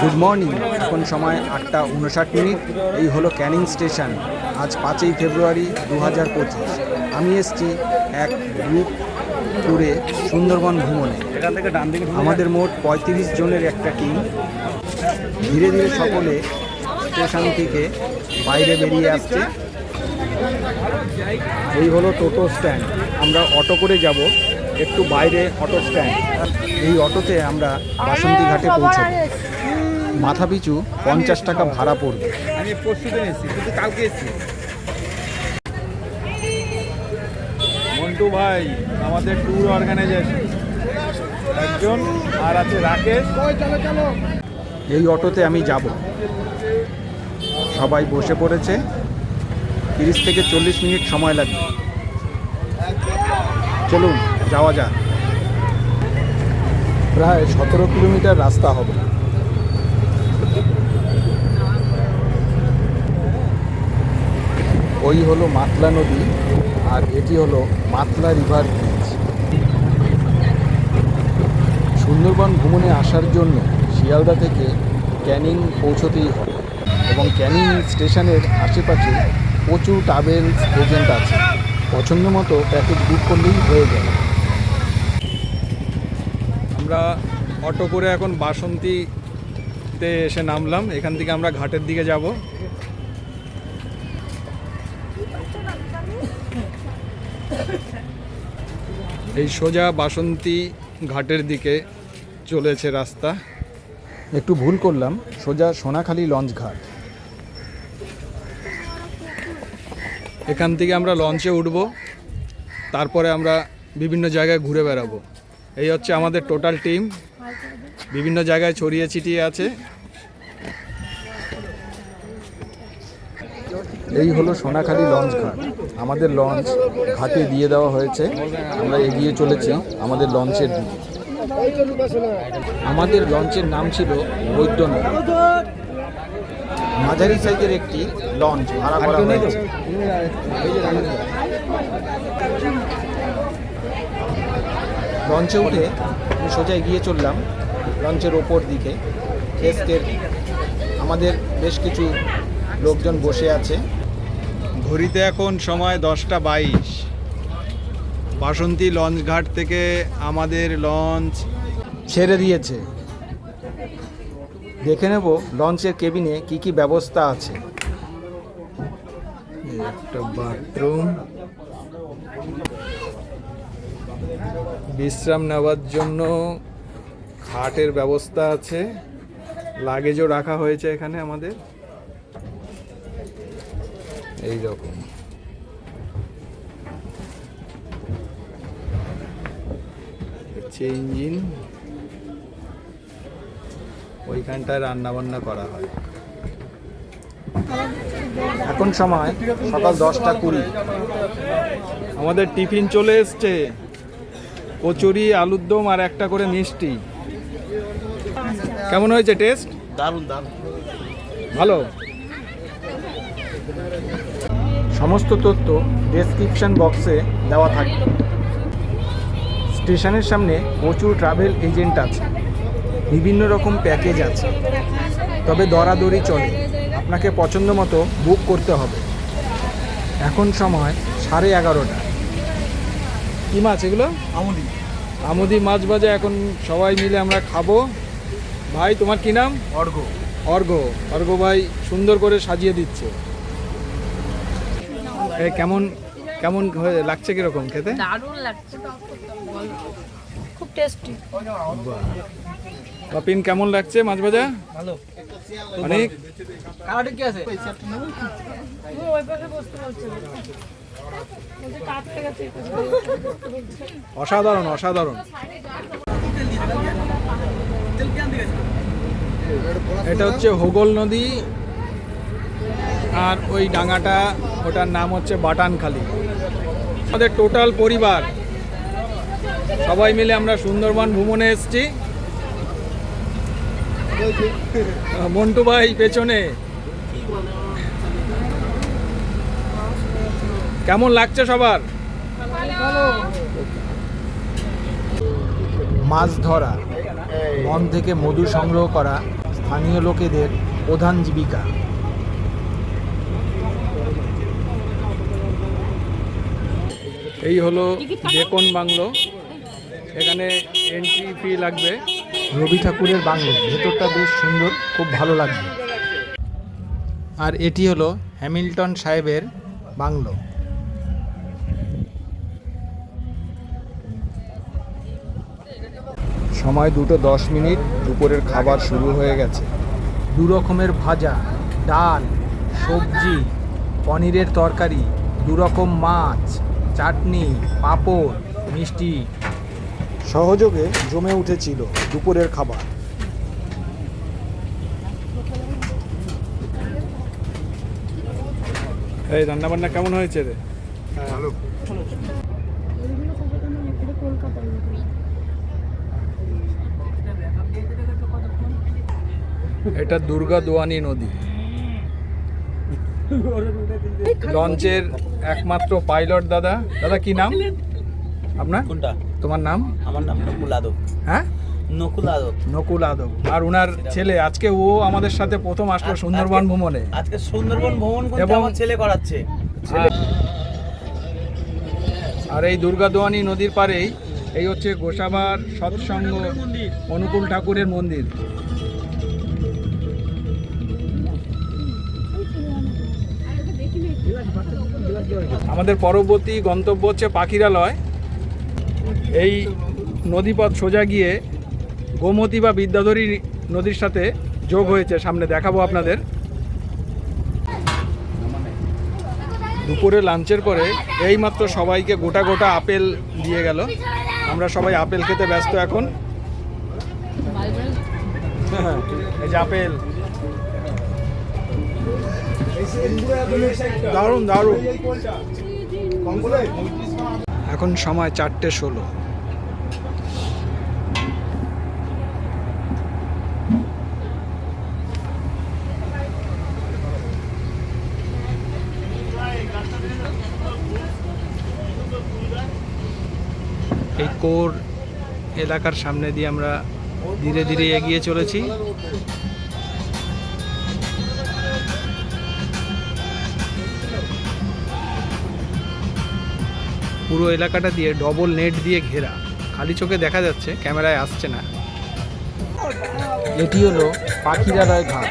Good morning এখন সময় আটটা উনষাট মিনিট। এই হলো ক্যানিং স্টেশন। আজ পাঁচই ফেব্রুয়ারি দু হাজার পঁচিশ। আমি এসছি এক গ্রুপ ট্যুরে সুন্দরবন ভ্রমণে। আমাদের মোট পঁয়ত্রিশ জনের একটা টিম। ধীরে ধীরে সকলে স্টেশন থেকে বাইরে বেরিয়ে আসছে। এই হলো টোটো স্ট্যান্ড। আমরা অটো করে যাব। একটু বাইরে অটো স্ট্যান্ড। এই অটোতে আমরা বাসন্তী ঘাটে পৌঁছব। মাথা পিছু পঞ্চাশ টাকা ভাড়া পড়বে। আমি পরশু দিন এসেছি কিন্তু কালকে এসেছি। মন্টু ভাই আমাদের ট্যুর অর্গানাইজেশন একজন আর আছে রাকেশ। এই অটোতে আমি যাব। সবাই বসে পড়েছে। তিরিশ থেকে চল্লিশ মিনিট সময় লাগবে। চলুন যাওয়া যাক। প্রায় সতেরো কিলোমিটার রাস্তা হবে। ওই হলো মাতলা নদী আর এটি হলো মাতলা রিভার ব্রিজ সুন্দরবন ভ্রমণে আসার জন্য শিয়ালদা থেকে ক্যানিং পৌঁছতেই হবে এবং ক্যানিং স্টেশনের আশেপাশে প্রচুর ট্রাভেলস এজেন্ট আছে। পছন্দ মতো প্যাকেজ বুক করলেই হয়ে যাবে আমরা অটো করে এখন বাসন্তীতে এসে নামলাম। এখান থেকে আমরা ঘাটের দিকে যাব। এই সোজা বাসন্তী ঘাটের দিকে চলেছে রাস্তা। একটু ভুল করলাম, সোজা সোনাখালী লঞ্চ ঘাট। এখান থেকে আমরা লঞ্চে উঠব, তারপরে আমরা বিভিন্ন জায়গায় ঘুরে বেড়াবো। এই হচ্ছে আমাদের টোটাল টিম। বিভিন্ন জায়গায় ছড়িয়ে ছিটিয়ে আছে। এই হলো সোনাখালী লঞ্চ ঘাট। আমাদের লঞ্চ ঘাটে দিয়ে দেওয়া হয়েছে। আমরা এগিয়ে চলেছি আমাদের লঞ্চের দিকে। আমাদের লঞ্চের নাম ছিল বৈদ্যনাথ। মাঝারি সাইজের একটি লঞ্চ ভাড়া করা হয়েছে। লঞ্চে উঠে আমি সোজা এগিয়ে চললাম লঞ্চের ওপর দিকে। আমাদের বেশ কিছু লোকজন বসে আছে। ঘড়িতে এখন সময় দশটা বাইশ। বাসন্তী লঞ্চ ঘাট থেকে আমাদের লঞ্চ ছেড়ে দিয়েছে। দেখে নেব লঞ্চের কেবিনে কি কি ব্যবস্থা আছে। একটা বাথরুম। বিশ্রাম নেওয়ার জন্য খাটের ব্যবস্থা আছে। লাগেজও রাখা হয়েছে এখানে আমাদের। এই রকম হচ্ছে ইঞ্জিন ওইখানটায় রান্না বান্না করা হয়। এখন সময় সকাল দশটা কুড়ি। আমাদের টিফিন চলে এসছে। কচুরি আলুর দম আর একটা করে মিষ্টি। কেমন হয়েছে টেস্ট? দারুণ দারুণ। ভালো? সমস্ত তথ্য ডেসক্রিপশন বক্সে দেওয়া থাকবে। স্টেশনের সামনে প্রচুর ট্রাভেল এজেন্ট আছে। বিভিন্ন রকম প্যাকেজ আছে। তবে দরাদরি চলে। আপনাকে পছন্দ মতো বুক করতে হবে। এখন সময় সাড়ে এগারোটা। কি মাছ এগুলো? আমুদি। আমুদি মাছ ভাজা। এখন সবাই মিলে আমরা খাব। ভাই তোমার কী নাম? অর্ঘ অর্ঘ অর্ঘ ভাই সুন্দর করে সাজিয়ে দিচ্ছে। কেমন কেমন হয়ে লাগছে কীরকম খেতে? দারুণ লাগছে। খুব টেস্টি বাপিন কেমন লাগছে মাছ ভাজা? ভালো। অনেক? কারাটে কি আছে। অসাধারণ অসাধারণ। এটা হচ্ছে হোগল নদী। আর ওই ডাঙাটা, ওটার নাম হচ্ছে বাটানখালি। আমাদের টোটাল পরিবার, সবাই মিলে আমরা সুন্দরবন ভ্রমণে এসেছি। মন্টু ভাই, পেছনে। কেমন লাগছে সবার? মাছ ধরা, বন থেকে মধু সংগ্রহ করা, স্থানীয় লোকেদের প্রধান জীবিকা। এই হলো ডেকন বাংলো। এখানে এন্ট্রি ফি লাগবে। রবি ঠাকুরের বাংলো। ভেতরটা বেশ সুন্দর খুব ভালো লাগবে আর এটি হলো হ্যামিল্টন সাহেবের বাংলো। সময় দুটো দশ মিনিট দুপুরের খাবার শুরু হয়ে গেছে। দু রকমের ভাজা ডাল সবজি পনিরের তরকারি দু রকম মাছ চাটনি পাঁপড় মিষ্টি। সহযোগে জমে উঠেছিল দুপুরের খাবার। এই রান্নাবান্না কেমন হয়েছে রে? এটা দুর্গা দোয়ানি নদী। লঞ্চের একমাত্র পাইলট দাদা। দাদা কি নাম? আপনার? কোনটা? তোমার নাম? আমার নাম নকুল আদব। হ্যাঁ? নকুল আদব। নকুল আদব। আর ওনার ছেলে আজকে ও আমাদের সাথে প্রথম আসলো সুন্দরবন ভ্রমণে। আজকে সুন্দরবন ভ্রমণ করতে আমার ছেলে করাচ্ছে। আর এই দুর্গাদোয়ানি নদীর পাড়েই এই হচ্ছে গোসাবার সৎসঙ্গ অনুকূল ঠাকুরের মন্দির। আমাদের পরবর্তী গন্তব্য হচ্ছে পাখিরালয়। এই নদীপথ সোজা গিয়ে গোমতী বা বিদ্যাধরী নদীর সাথে যোগ হয়েছে। সামনে দেখাবো আপনাদের। দুপুরে লাঞ্চের পরে এইমাত্র সবাইকে গোটা গোটা আপেল দিয়ে গেল। আমরা সবাই আপেল খেতে ব্যস্ত এখন। এই যে আপেল। দারুণ দারুণ। এখন সময় চারটে ষোলো। এই কোর এলাকার সামনে দিয়ে আমরা ধীরে ধীরে এগিয়ে চলেছি। পুরো এলাকাটা দিয়ে ডবল নেট দিয়ে ঘেরা। খালি চোখে দেখা যাচ্ছে ক্যামেরায় আসছে না। এটি হলো পাখিরালয় ঘাট।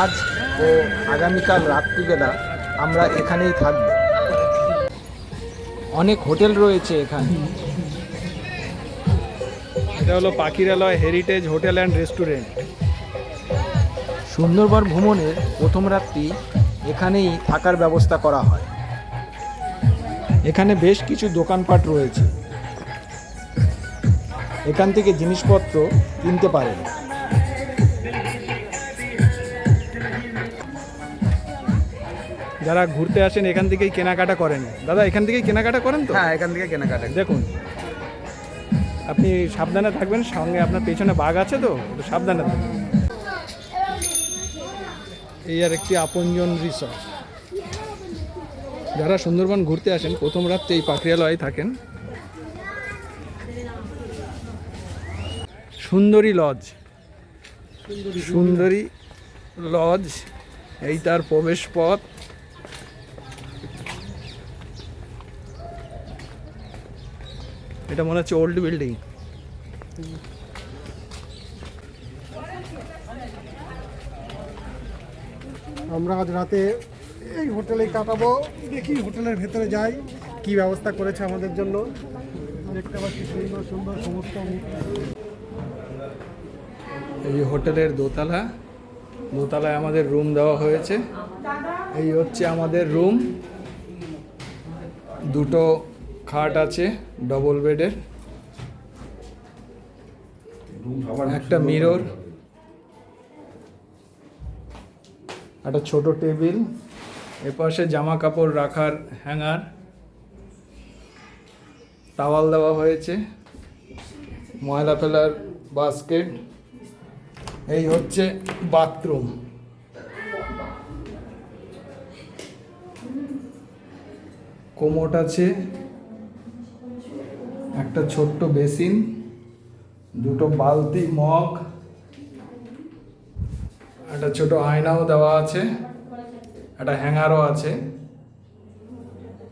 আজ ও আগামীকাল রাত্রিবেলা আমরা এখানেই থাকব। অনেক হোটেল রয়েছে এখানে। এটা হলো Pakhiralay heritage hotel and restaurant Sundarban ভ্রমণের প্রথম রাত্রি এখানেই থাকার ব্যবস্থা করা হয়। এখানে বেশ কিছু দোকানপাট রয়েছে। এখান থেকে জিনিসপত্র কিনতে পারেন। যারা ঘুরতে আসেন এখান থেকেই কেনাকাটা করেন। দাদা এখান থেকেই কেনাকাটা করেন তো? হ্যাঁ এখান থেকে কেনাকাটা দেখুন আপনি সাবধানে থাকবেন সঙ্গে আপনার পেছনে বাঘ আছে তো সাবধানে থাকবেন। এই আর একটি আপনজন রিসর্ট। যারা সুন্দরবন ঘুরতে আসেন, প্রথম রাত্রে এই পাখিরালয়ে থাকেন। সুন্দরী লজ। সুন্দরী লজ, এই তার প্রবেশ পথ। এটা মনে হচ্ছে ওল্ড বিল্ডিং আমরা আজ রাতে এই হোটেলে কাটাবো। দেখি হোটেলের ভেতরে যাই, কি ব্যবস্থা করেছে আমাদের জন্য। দেখতে পাচ্ছি সুন্দর সুন্দর সমস্ত এই হোটেলের দোতলা। দোতলায় আমাদের রুম দেওয়া হয়েছে। এই হচ্ছে আমাদের রুম। দুটো খাট আছে ডবল বেডের একটা মিরর একটা ছোট টেবিল। এপাশে জামা কাপড় রাখার হ্যাঙ্গার, টাওয়াল দেওয়া হয়েছে, ময়লা ফেলার বাস্কেট, এই হচ্ছে বাথরুম। কোমোট আছে, একটা ছোট্ট বেসিন, দুটো বালতি মগ, একটা ছোট আয়নাও দেওয়া আছে। একটা হ্যাঙ্গারও আছে।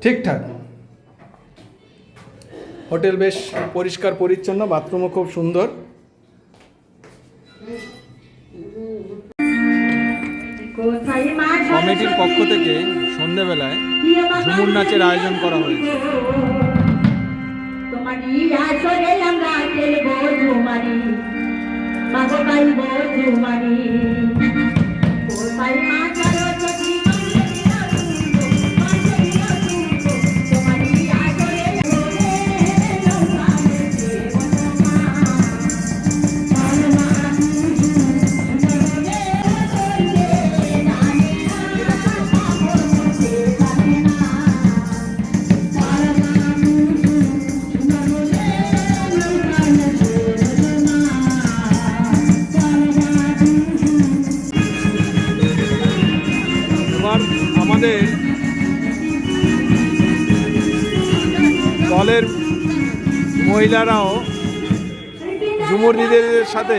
ঠিকঠাক। হোটেল বেশ পরিষ্কার, পরিচ্ছন্ন, বাথরুমও খুব সুন্দর। কমিটির পক্ষ থেকে সন্ধেবেলায় ঝুমুর নাচের আয়োজন করা হয়েছে। ঝুমুর দিদিদের সাথে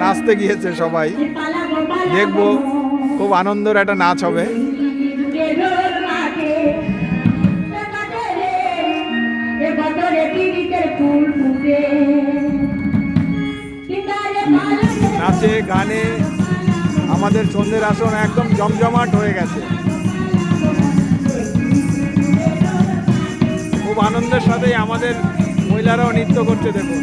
নাচতে গিয়েছে সবাই। দেখব, খুব আনন্দের একটা নাচ হবে। নাচে, গানে আমাদের সন্ধ্যের আসন একদম জমজমাট হয়ে গেছে। খুব আনন্দের সাথেই আমাদের মহিলারাও নৃত্য করছে, দেখুন।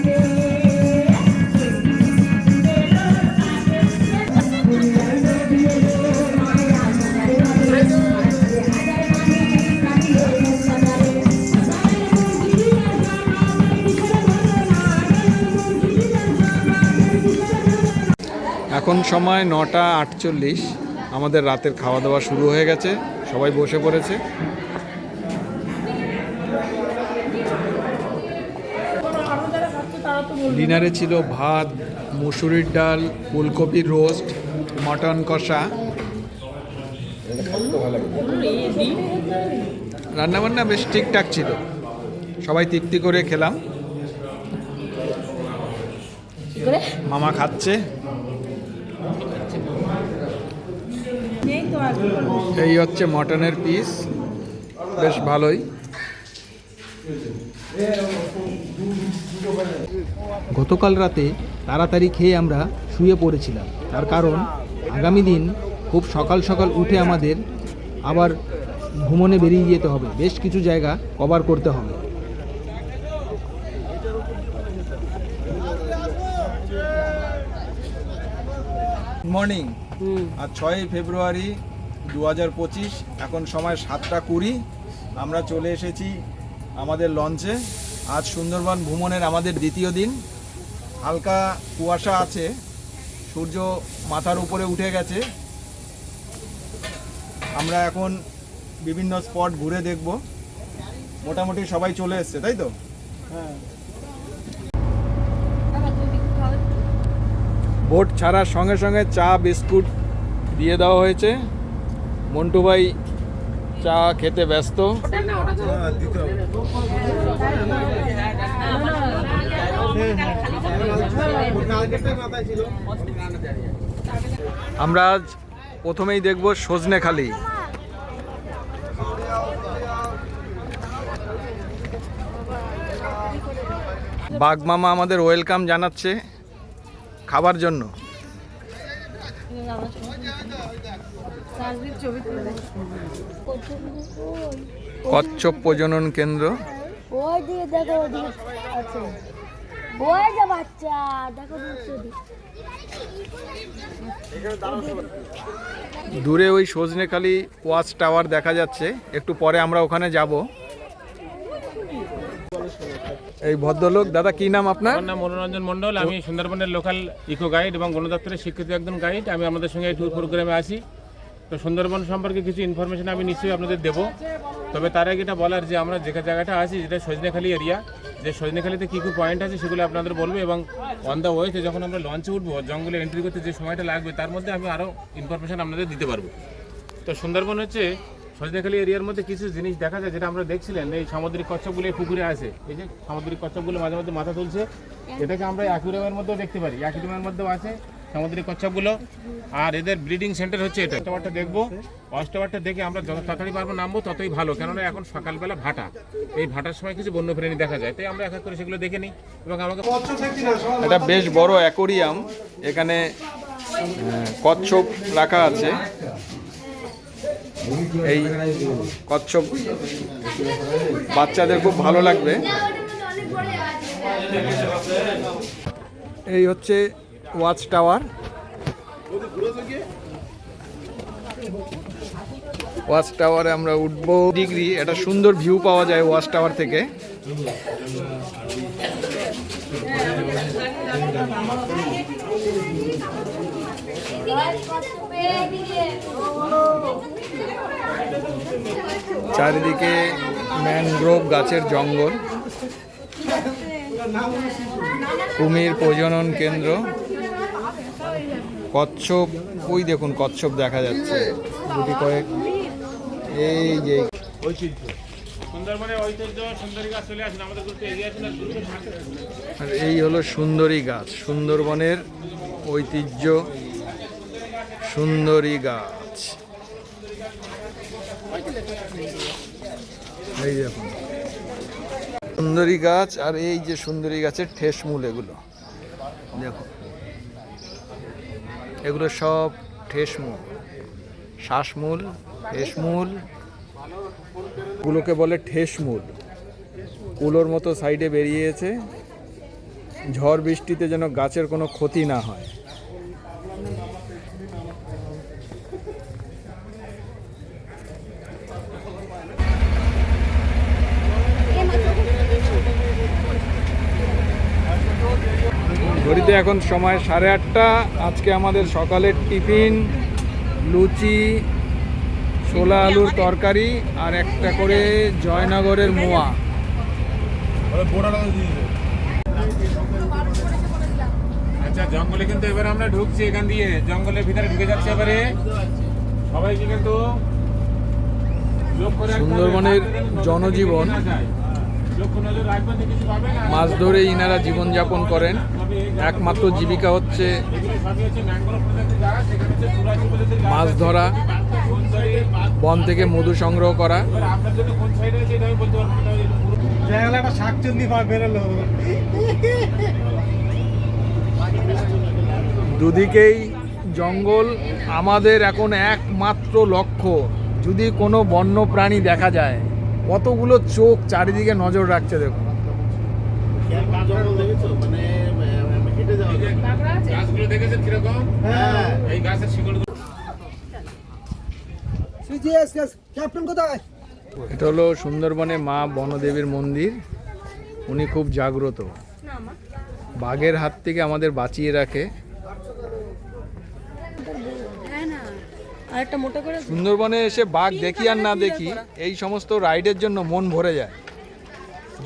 এখন সময় নটা আটচল্লিশ। আমাদের রাতের খাওয়া দাওয়া শুরু হয়ে গেছে। সবাই বসে পড়েছে। ডিনারে ছিল ভাত মুসুরির ডাল ফুলকপির রোস্ট মটন কষা। রান্নাবান্না বেশ ঠিকঠাক ছিল। সবাই তৃপ্তি করে খেলাম। মামা খাচ্ছে নেই তো আর এই হচ্ছে মটনের পিস বেশ ভালোই। গতকাল রাতে তাড়াতাড়ি খেয়ে আমরা শুয়ে পড়েছিলাম। তার কারণ আগামী দিন খুব সকাল সকাল উঠে আমাদের আবার ভ্রমণে বেরিয়ে যেতে হবে। বেশ কিছু জায়গা কভার করতে হবে। মর্নিং আর ছয়ই ফেব্রুয়ারি দু হাজার পঁচিশ এখন সময় সাতটা কুড়ি। আমরা চলে এসেছি আমাদের লঞ্চে। আজ সুন্দরবন ভ্রমণের আমাদের দ্বিতীয় দিন। হালকা কুয়াশা আছে সূর্য মাথার উপরে উঠে গেছে। আমরা এখন বিভিন্ন স্পট ঘুরে দেখব। মোটামুটি সবাই চলে এসছে তাই তো? বোট ছাড়ার সঙ্গে সঙ্গে চা বিস্কুট দিয়ে দেওয়া হয়েছে। মন্টু ভাই চা খেতে ব্যস্ত। আমরা আজ প্রথমেই দেখব সজনেখালি বাগমামা আমাদের ওয়েলকাম জানাচ্ছে খাবার জন্য। কচ্ছপ প্রজনন কেন্দ্র? ওই দিকে দেখো আছে। ওই যে বাচ্চা দেখো দূরে ওই সজনেখালি ওয়াচ টাওয়ার দেখা যাচ্ছে। একটু পরে আমরা ওখানে যাব। এই ভদ্রলোক দাদা কি নাম আপনার? আমার নাম মনোরঞ্জন মণ্ডল। আমি সুন্দরবনের লোকাল ইকো গাইড এবং বন দপ্তরের স্বীকৃত একজন গাইড। আমি আপনাদের সঙ্গে এই ট্যুর প্রোগ্রামে আসি তো সুন্দরবন সম্পর্কে কিছু ইনফরমেশন আমি নিশ্চয়ই আপনাদের দেবো। তবে তার আগে এটা বলার যে আমরা যে জায়গাটা আছি, যেটা সজনেখালি এরিয়া যে সজনেখালিতে কী কী পয়েন্ট আছে সেগুলো আপনাদের বলব এবং অন দ্য ওয়েতে যখন আমরা লঞ্চে উঠবো, জঙ্গলে এন্ট্রি করতে যে সময়টা লাগবে, তার মধ্যে আমি আরও ইনফরমেশন আপনাদের দিতে পারব। তো সুন্দরবন হচ্ছে সজনেখালি এরিয়ার মধ্যে কিছু জিনিস দেখা যায়, যেটা আমরা দেখছিলেন, এই সামুদ্রিক কচ্ছপগুলো পুকুরে আছে। এই যে সামুদ্রিক কচ্ছপগুলো মাঝে মধ্যে মাথা তুলছে, এটাকে আমরা অ্যাকুরিয়ামের মধ্যেও দেখতে পারি। অ্যাকুরিয়ামের মধ্যেও আছে। সামুদ্রিক কচ্ছপগুলো আর এদের ব্রিডিং সেন্টার হচ্ছে এটা। টাওয়ারটা দেখব। টাওয়ারটা দেখে আমরা যত তাড়াতাড়ি পারব নামবো, ততই ভালো। কেননা এখন সকালবেলা ভাটা। এই ভাটার সময় কিছু বন্য প্রাণী দেখা যায়। তাই আমরা এক এক করে সেগুলো দেখে নিই এবং আমাকে এটা বেশ বড় অ্যাকোরিয়াম। এখানে কচ্ছপ রাখা আছে। এই কচ্ছপ বাচ্চাদের খুব ভালো লাগবে। এই হচ্ছে ওয়াচ টাওয়ার। ওয়াচ টাওয়ারে আমরা উঠবো। ডিগ্রি একটা সুন্দর ভিউ পাওয়া যায় ওয়াচ টাওয়ার থেকে। চারিদিকে ম্যানগ্রোভ গাছের জঙ্গল। কুমির প্রজনন কেন্দ্র। কচ্ছপ ওই দেখুন কচ্ছপ দেখা যাচ্ছে। গুটি কয়েক। এই যে। আর এই হলো সুন্দরী গাছ সুন্দরবনের ঐতিহ্য। সুন্দরী গাছ। এই দেখুন সুন্দরী গাছ আর এই যে সুন্দরী গাছের ঠেসমূল এগুলো। দেখুন। এগুলো সব ঠেসমূল শ্বাসমূল ঠেসমূল গুলোকে বলে ঠেসমূল কুলোর মতো সাইডে বেরিয়েছে। ঝড় বৃষ্টিতে যেন গাছের কোনো ক্ষতি না হয়। ঘড়িতে এখন সময় সাড়ে আটটা। আজকে আমাদের সকালের টিফিন লুচি ছোলা আলুর তরকারি আর একটা করে জয়নগরের মোয়া। আচ্ছা জঙ্গলে কিন্তু এবার আমরা ঢুকছি এখান দিয়ে। জঙ্গলের ভিতরে ঢুকে যাচ্ছে এবারে। সবাইকে কিন্তু সুন্দরবনের জনজীবন। মাছ ধরে ইনারা জীবনযাপন করেন। একমাত্র জীবিকা হচ্ছে মাছ ধরা বন থেকে মধু সংগ্রহ করা। এবার আপনার জন্য কোন সাইডে আছে এটা আমি বলতে পারব না, এটা পুরো- দেখা গেলো একটা শাকচুন্নি পা বেরোলো। দুদিকেই জঙ্গল আমাদের এখন একমাত্র লক্ষ্য যদি কোনো বন্য প্রাণী দেখা যায় কতগুলো চোখ চারিদিকে নজর রাখছে দেখুন। গাছগুলো দেখেছেন কীরকম? এই গাছের শিকড়গুলো। ক্যাপ্টেন কোথায়? এটা হলো সুন্দরবনে মা বনদেবীর মন্দির। উনি খুব জাগ্রত। বাঘের হাত থেকে আমাদের বাঁচিয়ে রাখে। করে সুন্দরবনে এসে বাঘ দেখি আর না দেখি এই সমস্ত রাইডের জন্য মন ভরে যায়।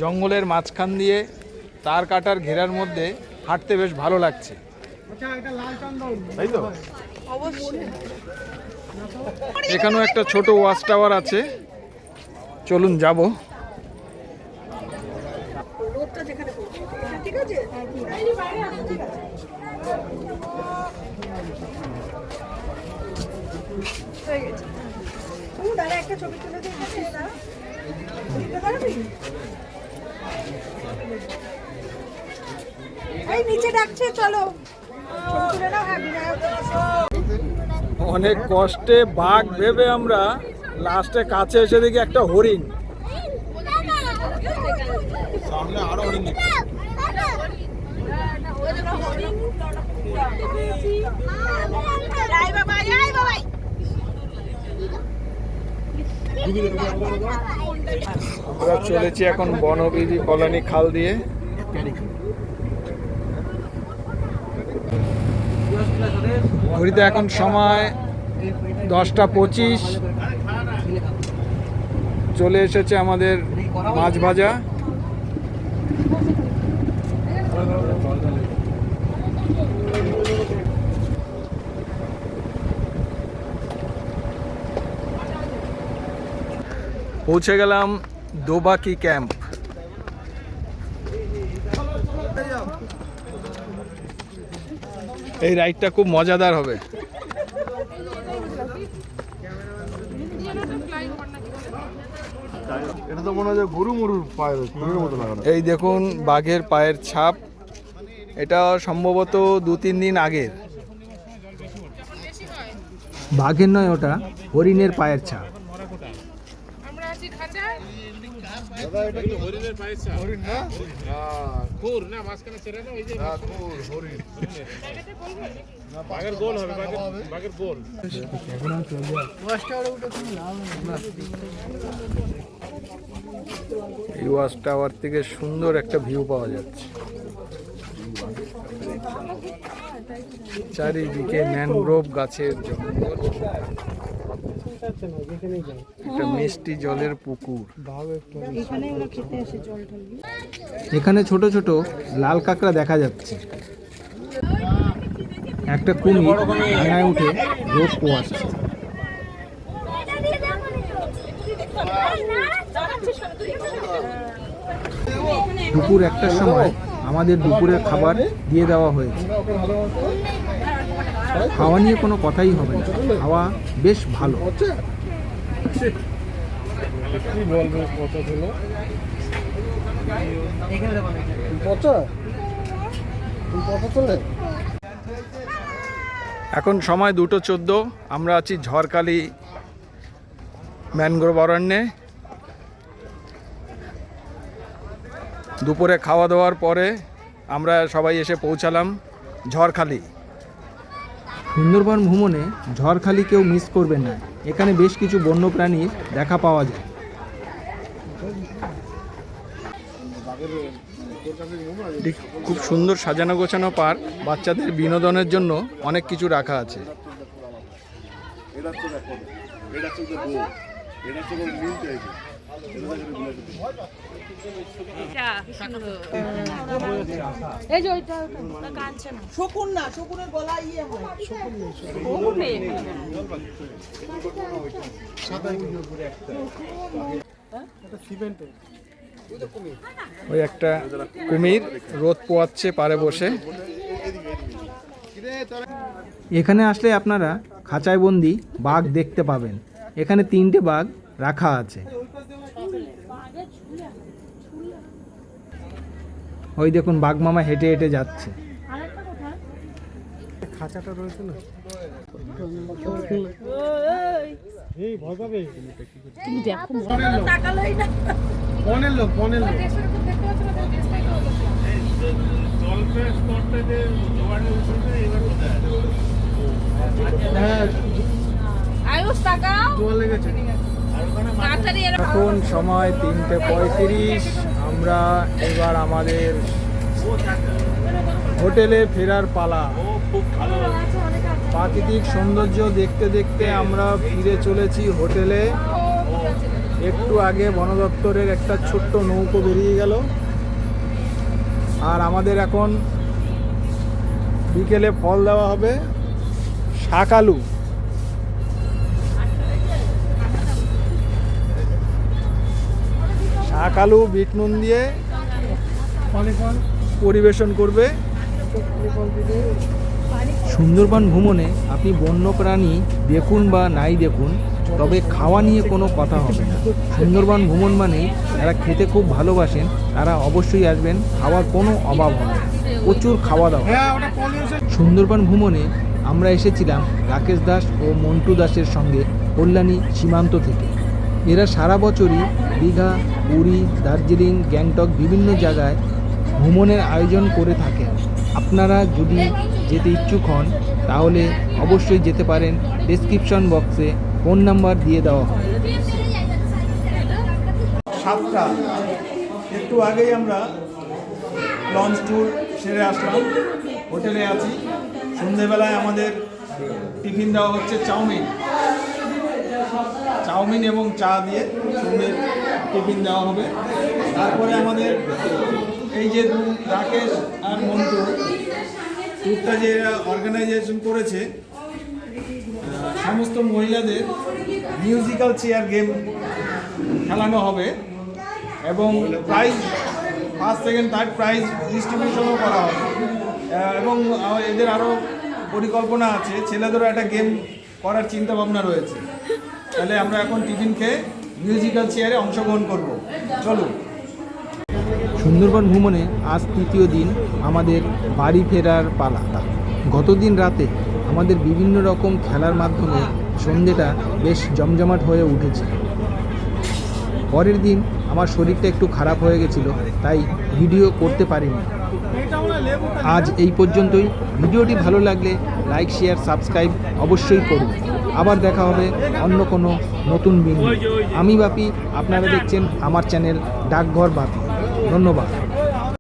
জঙ্গলের মাঝখান দিয়ে তার কাটার ঘেরার মধ্যে হাঁটতে বেশ ভালো লাগছে। তাই তো? এখানেও একটা ছোট ওয়াচ টাওয়ার আছে। চলুন যাব। এই নিচে ডাকছে চলো ছবি তুলে হ্যাঁ অনেক কষ্টে বাঘ ভেবে আমরা লাস্টে কাছে এসে দেখি একটা হরিণ। আমরা চলেছি এখন বনবিধি কলোনি খাল দিয়ে। ঘড়িতে এখন সময় দশটা পঁচিশ। চলে এসেছে আমাদের মাছ ভাজা। পৌঁছে গেলাম দোবাকি ক্যাম্প। এই রাইডটা খুব মজাদার হবে। এটা তো মনে হয় যে গরু মরুর পায়ের গরুর মতো লাগানো। এই দেখুন বাঘের পায়ের ছাপ। এটা সম্ভবত দু তিন দিন আগের। বাঘের নয় ওটা হরিণের পায়ের ছাপ। এই ওয়াচ টাওয়ার থেকে সুন্দর একটা ভিউ পাওয়া যাচ্ছে। চারিদিকে ম্যানগ্রোভ গাছের জঙ্গল। একটা মিষ্টি জলের পুকুর। এখানে ছোট ছোট লাল কাঁকড়া দেখা যাচ্ছে। একটা কুমির ডাঙায় উঠে রোদ পোয়াচ্ছে দুপুর একটার সময় আমাদের দুপুরের খাবার দিয়ে দেওয়া হয়েছে। খাওয়া নিয়ে কোনো কথাই হবে না। খাওয়া বেশ ভালো। এখন সময় দুটো চোদ্দ। আমরা আছি ঝড়খালি ম্যানগ্রোভ অরণ্যে। দুপুরে খাওয়া দাওয়ার পরে আমরা সবাই এসে পৌঁছালাম ঝড়খালি। সুন্দরবন ভ্রমণে ঝড়খালি কেউ মিস করবেন না। এখানে বেশ কিছু বন্যপ্রাণীর দেখা পাওয়া যায়। খুব সুন্দর সাজানো গোছানো পার্ক। বাচ্চাদের বিনোদনের জন্য অনেক কিছু রাখা আছে। এই যে ওইটা কাঁদছে না। শকুন না শকুনের গলা ইয়ে হয়। ওই একটা কুমির রোদ পোয়াচ্ছে পারে বসে। এখানে আসলে আপনারা খাঁচায় বন্দি বাঘ দেখতে পাবেন। এখানে তিনটে বাঘ রাখা আছে। ওই দেখুন বাঘ মামা হেঁটে হেঁটে যাচ্ছে। খাঁচাটা রয়েছে না? এই ভয় পাবে? তাকালোই না বনের লোক। বনের লোক হ্যাঁ। এখন সময় তিনটে পঁয়ত্রিশ। আমরা এবার আমাদের হোটেলে ফেরার পালা। প্রাকৃতিক সৌন্দর্য দেখতে দেখতে আমরা ফিরে চলেছি হোটেলে। একটু আগে বন দপ্তরের একটা ছোট্ট নৌকো বেরিয়ে গেল। আর আমাদের এখন বিকেলে ফল দেওয়া হবে। শাকালু শাক আলু বিট নুন দিয়ে পরিবেশন করবে। সুন্দরবন ভ্রমণে আপনি বন্য প্রাণী দেখুন বা নাই দেখুন তবে খাওয়া নিয়ে কোনো কথা হবে না। সুন্দরবন ভ্রমণ মানে যারা খেতে খুব ভালোবাসেন তারা অবশ্যই আসবেন খাওয়ার কোনো অভাব হবে না। প্রচুর খাওয়া দাওয়া। সুন্দরবন ভ্রমণে আমরা এসেছিলাম রাকেশ দাস ও মন্টু দাসের সঙ্গে কল্যাণী সীমান্ত থেকে। এরা সারা বছরই দীঘা, পুরী, দার্জিলিং, গ্যাংটক বিভিন্ন জায়গায় ভ্রমণের আয়োজন করে থাকেন। আপনারা যদি যেতে ইচ্ছুক হন, তাহলে অবশ্যই যেতে পারেন। ডেসক্রিপশন বক্সে ফোন নাম্বার দিয়ে দেওয়া হয়। সাতটা একটু আগেই আমরা লঞ্চ ট্যুর সেরে আসলাম। হোটেলে আছি। সন্ধেবেলায় আমাদের টিফিন দেওয়া হচ্ছে চাউমিন। চাউমিন এবং চা দিয়ে সঙ্গে টিফিন দেওয়া হবে। তারপরে আমাদের এই যে রাকেশ আর মন্টু ট্যুরটা যে অর্গানাইজেশন করেছে সমস্ত মহিলাদের মিউজিক্যাল চেয়ার গেম খেলানো হবে এবং prize first second third prize ডিস্ট্রিবিউশনও করা হবে। এবং এদের আরও পরিকল্পনা আছে, ছেলেদেরও একটা গেম করার চিন্তা ভাবনা রয়েছে। তাহলে আমরা এখন টিফিন খেয়ে মিউজিক্যাল চেয়ারে অংশগ্রহণ করব। চলুন সুন্দরবন ভ্রমণে আজ তৃতীয় দিন আমাদের বাড়ি ফেরার পালা। গতদিন রাতে আমাদের বিভিন্ন রকম খেলার মাধ্যমে সন্ধেটা বেশ জমজমাট হয়ে উঠেছে। পরের দিন আমার শরীরটা একটু খারাপ হয়ে গেছিল, তাই ভিডিও করতে পারিনি। আজ এই পর্যন্তই। ভিডিওটি ভালো লাগলে লাইক শেয়ার সাবস্ক্রাইব অবশ্যই করুন। আবার দেখা হবে অন্য কোনো নতুন বিন্দু। আমি বাপি, আপনারা দেখছেন আমার চ্যানেল ডাকঘর বাপি। ধন্যবাদ।